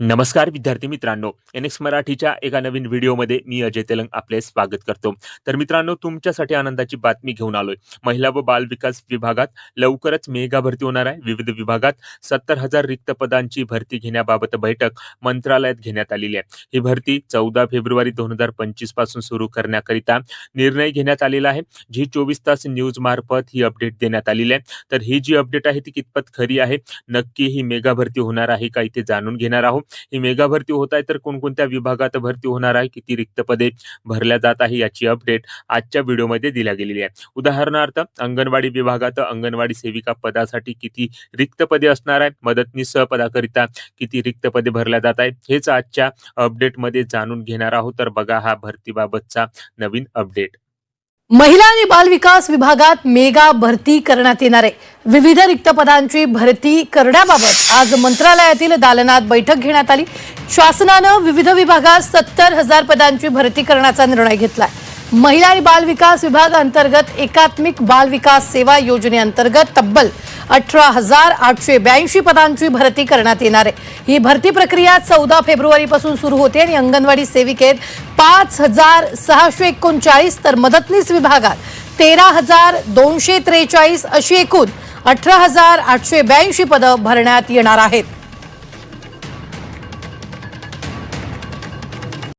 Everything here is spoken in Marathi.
नमस्कार विद्यार्थी मित्रांनो. एन एक्स मराठीच्या एका नवीन व्हिडिओमध्ये मी अजय तेलंग आपले स्वागत करतो. तर मित्रांनो तुमच्यासाठी आनंदाची बातमी घेऊन आलोय. महिला व बाल विकास विभागात लवकरच मेगा भरती होणार आहे. विविध विभागात सत्तर हजार रिक्त पदांची भरती घेण्याबाबत बैठक मंत्रालयात घेण्यात आलेली आहे. ही भरती चौदा फेब्रुवारी दोन हजार पंचवीसपासून सुरू करण्याकरिता निर्णय घेण्यात आलेला आहे. जी चोवीस तास न्यूज मार्फत ही अपडेट देण्यात आलेली आहे. तर ही जी अपडेट आहे ती कितपत खरी आहे? नक्की ही मेगा भरती होणार आहे का इथे जाणून घेणार आहोत. ही मेगा भरती होत आहे तर कोणकोणत्या विभागात भरती होणार आहे किती रिक्त पदे भरल्या जात आहे याची अपडेट आजच्या व्हिडिओमध्ये दिल्या गेलेली आहे उदाहरणार्थ अंगणवाडी विभागात अंगणवाडी सेविका पदासाठी किती रिक्त पदे असणार आहे मदतनीस पदाकरिता किती रिक्त पदे भरल्या जात आहेत हेच आजच्या अपडेटमध्ये जाणून घेणार आहोत. तर बघा हा भरतीबाबतचा नवीन अपडेट महिला आणि बालविकास विभागात मेगा भरती करण्यात येणार आहे. विविध रिक्त पदांची भरती करण्याबाबत आज मंत्रालयातील दालनात बैठक घेण्यात आली. शासनानं विविध विभागात सत्तर हजार पदांची भरती करण्याचा निर्णय घेतलाय. महिला आणि बालविकास विभाग अंतर्गत एकात्मिक बालविकास सेवा योजनेअंतर्गत तब्बल अठरा हजार आठशे ब्याऐंशी पदांची भरती करण्यात येणार आहे. ही भरती प्रक्रिया चौदा फेब्रुवारीपासून सुरू होते आणि अंगणवाडी सेविकेत पाच हजार सहाशे एकोणचाळीस तर मदतनीस विभागात तेरा हजार दोनशे त्रेचाळीस अशी एकूण अठरा हजार आठशे ब्याऐंशी पदं भरण्यात येणार आहेत.